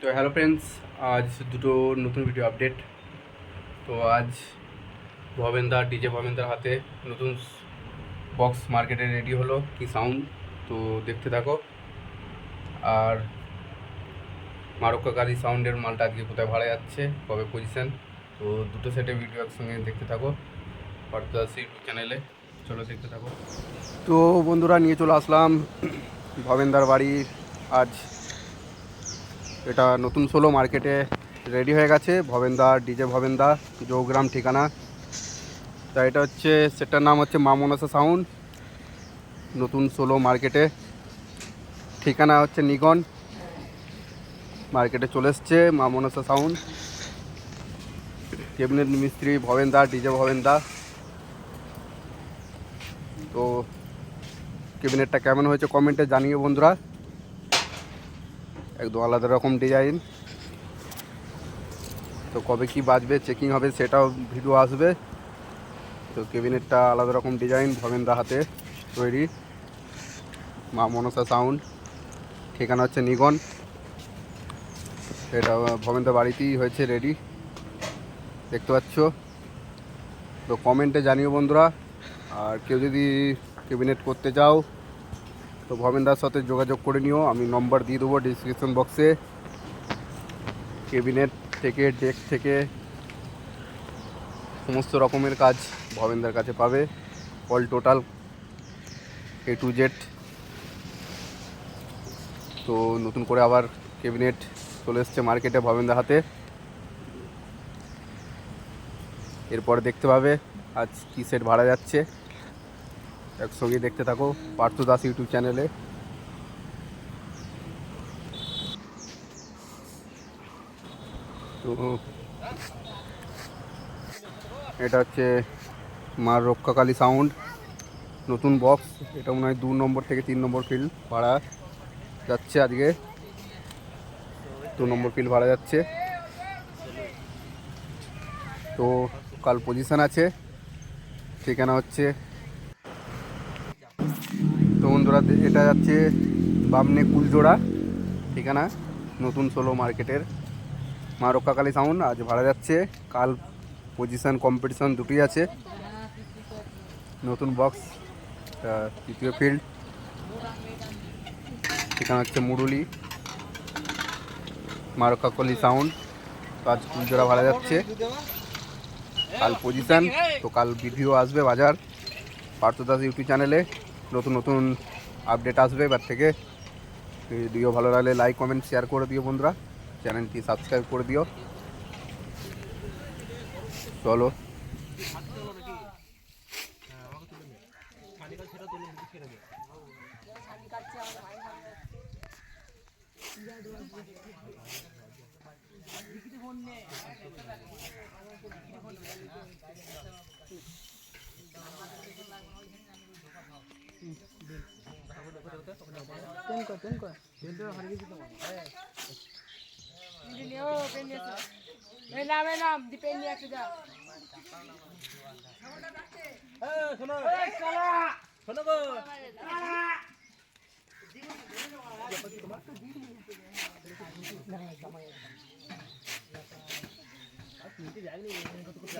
তো hello friends আজ দুটো নতুন ভিডিও আপডেট তো আজ ভবেন্দা ডিজে ভবেন্দার হাতে নতুন বক্স মার্কেটে রেডি হলো কি সাউন্ড তো দেখতে থাকো। আর মারক্কা সাউন্ডের মালটা আজকে কোথায় ভাড়া যাচ্ছে, কবে পজিশন তো দুটো সেটে ভিডিও একসঙ্গে দেখতে থাকো পার্থদাস ইউটিউব চ্যানেলে চলো দেখতে থাকো। তো বন্ধুরা, নিয়ে চলে আসলাম ভবেন্দার বাড়ির আজ এটা নতুন সোলো মার্কেটে রেডি হয়ে গেছে। ভবেন্দা ডিজে ভবেন্দা জৌগ্রাম ঠিকানা। তা এটা হচ্ছে, সেটার নাম হচ্ছে মা মনসা সাউন্ড নতুন সোলো মার্কেটে। ঠিকানা হচ্ছে নিগন। মার্কেটে চলে এসছে মা মনসা সাউন্ড কেবিনেট মিস্ত্রি ভবেন্দা ডিজে ভবেন্দা তো কেবিনেটটা কেমন হয়েছে কমেন্টে জানিয়ে বন্ধুরা। একদম আলাদা রকম ডিজাইন তো কবে কি বাজবে চেকিং হবে, সেটাও ভিডিও আসবে। তো কেবিনেটটা আলাদা রকম ডিজাইন ভবেন্দা হাতে তৈরি। মা মনসা সাউন্ড ঠিকানা হচ্ছে নিগন। এটা ভবেন্দা বাড়িতেই হয়েছে রেডি দেখতে পাচ্ছ? তো কমেন্টে জানিও বন্ধুরা। আর কেউ যদি কেবিনেট করতে চাও তো ভবেন্দার সাথে যোগাযোগ করে নিও, আমি নম্বর দিয়ে দেবো ডিসক্রিপশন বক্সে কেবিনেট থেকে ডেক থেকে, সমস্ত রকমের কাজ ভবেন্দার কাছে পাবে। All total A to Z তো নতুন করে আবার কেবিনেট চলে এসছে মার্কেটে ভবেন্দার হাতে। এরপরে দেখতে পাবে আজ কী সেট ভাড়া যাচ্ছে। একসঙ্গে দেখতে থাকো পার্থ দাস ইউটিউব চ্যানেলে। তো এটা হচ্ছে মার রক্ষাকালী সাউন্ড। নতুন বক্স, এটা মনে হয় দু নম্বর থেকে তিন নম্বর ফিল্ড ভাড়া যাচ্ছে আজকে। দু নম্বর ফিল্ড ভাড়া যাচ্ছে। তো কাল পজিশন আছে। ঠিকানা হচ্ছে বন্ধুরা, এটা যাচ্ছে বামনে কুলজোড়া, ঠিকানা নতুন সোলো মার্কেটের মা রক্ষাকালী সাউন্ড আজ ভাড়া যাচ্ছে, কাল পজিশন কম্পিটিশন দুটি আছে। নতুন বক্স তৃতীয় ফিল্ড ঠিকানা হচ্ছে মুরুলি মা রক্ষাকালী সাউন্ড আজ কুলজোড়া ভাড়া যাচ্ছে। কাল পজিশন তো কাল ভিডিও আসবে বাজার, পার্থদাস ইউটিউব চ্যানেলে নতুন নতুন আপডেট আসবে এবার থেকে ভিডিও ভালো লাগলে লাইক কমেন্ট শেয়ার করে দিও বন্ধুরা। চ্যানেলটি সাবস্ক্রাইব করে দিও। চলো। పెన్కో పెన్కో పెన్తో హరిగిపోతాం ఇది ఓ పెన్ చేస్తా వేనా వేనా ది పెన్ చేస్తా ఏ సునో ఏ కలా సునో గో ಜಾಗ